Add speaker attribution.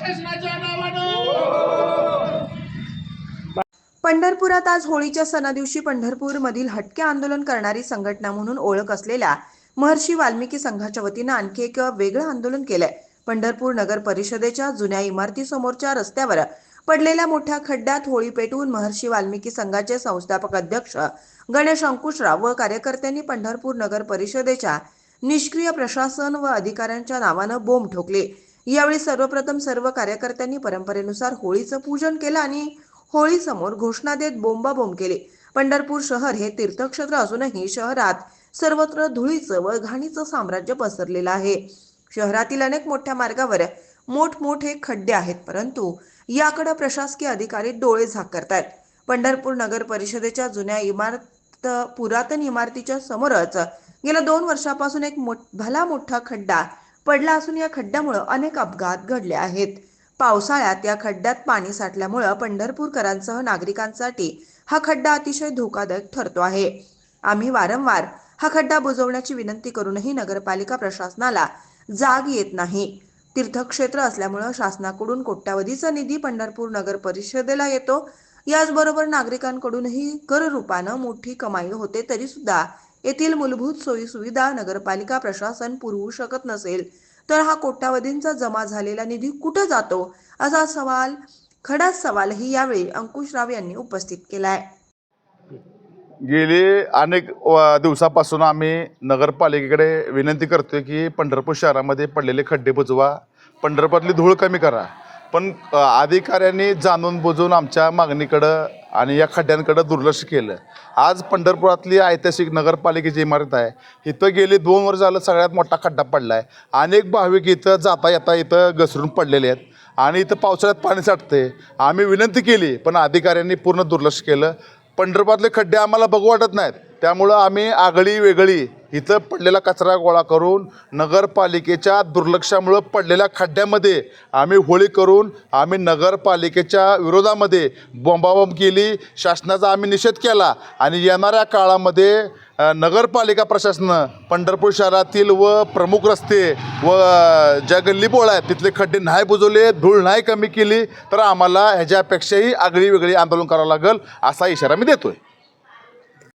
Speaker 1: शासनाच्या नावानं.
Speaker 2: पंढरपुरात आज होळीच्या सणादिवशी पंढरपूरमधील हटके आंदोलन करणारी संघटना म्हणून ओळख असलेल्या महर्षी वाल्मिकी संघाच्या वतीनं आणखी एक वेगळं आंदोलन केलंय. पंढरपूर नगर परिषदेच्या जुन्या इमारतीसमोरच्या रस्त्यावर पडलेल्या मोठ्या खड्ड्यात होळी पेटवून महर्षी वाल्मिकी संघाचे संस्थापक अध्यक्ष गणेश अंकुशराव व कार्यकर्त्यांनी पंढरपूर नगर परिषदेच्या निष्क्रिय प्रशासन व अधिकाऱ्यांच्या नावानं बोंब ठोकले. यावेळी सर्वप्रथम सर्व कार्यकर्त्यांनी परंपरेनुसार होळीचं पूजन केलं आणि होळी समोर घोषणा देत बोंबाबोंब केले. पंढरपूर शहर हे तीर्थक्षेत्र असूनही शहरात सर्वत्र धुळीचं व घाणीचं साम्राज्य पसरलेलं आहे. शहरातील अनेक मोठ्या मार्गावर मोठमोठे खड्डे आहेत परंतु याकडे प्रशासकीय अधिकारी डोळे झाकरतायत. पंढरपूर नगर परिषदेच्या जुन्या इमारत पुरातन इमारतीच्या समोरच गेल्या दोन वर्षापासून एक मोठ भला मोठा खड्डा पडला असून या खड्ड्यामुळं अनेक अपघात घडले आहेत. पावसाळ्यात या खड्ड्यात पाणी साठल्यामुळं पंढरपूरकरांसह नागरिकांसाठी हा खड्डा अतिशय धोकादायक ठरतो आहे. आम्ही वारंवार हा खड्डा बुजवण्याची विनंती करूनही नगरपालिका प्रशासनाला जाग येत नाही. तीर्थक्षेत्र असल्यामुळं शासनाकडून कोट्यावधीचा निधी पंढरपूर नगर परिषदेला येतो. याचबरोबर नागरिकांकडूनही कर रूपानं मोठी कमाई होते तरी सुद्धा येथील मूलभूत सोयी सुविधा नगरपालिका प्रशासन पुरवू शकत नसेल तर हा कोट्यावधींचा जमा झालेला निधी कुठं जातो? असा सवाल खडाच सवालही यावेळी अंकुशराव यांनी उपस्थित केलाय.
Speaker 3: गेली अनेक दिवसापासून आम्ही नगरपालिकेकडे विनंती करतोय की पंढरपूर शहरामध्ये पडलेले खड्डे बुजवा पंढरपूरातली धूळ कमी करा पण अधिकाऱ्यांनी जाणून बुजून आमच्या मागणीकडं आणि या खड्ड्यांकडं दुर्लक्ष केलं. आज पंढरपुरातली ऐतिहासिक नगरपालिकेची इमारत आहे. इथं गेली दोन वर्ष झालं सगळ्यात मोठा खड्डा पडला आहे अनेक भाविक इथं जाता येता इथं घसरून पडलेले आहेत आणि इथं पावसाळ्यात पाणी साठते आम्ही विनंती केली पण अधिकाऱ्यांनी पूर्ण दुर्लक्ष केलं. पंढरपुरातले खड्डे आम्हाला बघू वाटत नाहीत. त्यामुळं आम्ही आगळी वेगळी इथं पडलेला कचरा गोळा करून नगरपालिकेच्या दुर्लक्षामुळं पडलेल्या खड्ड्यामध्ये आम्ही होळी करून आम्ही नगरपालिकेच्या विरोधामध्ये बोंबाबोंब केली शासनाचा आम्ही निषेध केला आणि येणाऱ्या काळामध्ये नगरपालिका प्रशासनं पंढरपूर शहरातील व प्रमुख रस्ते व ज्या गल्लीबोळ आहेत तिथले खड्डे नाही बुजवले धूळ नाही कमी केली तर आम्हाला ह्याच्यापेक्षाही आगळी वेगळी आंदोलन करावं लागेल असा इशारा मी देतोय.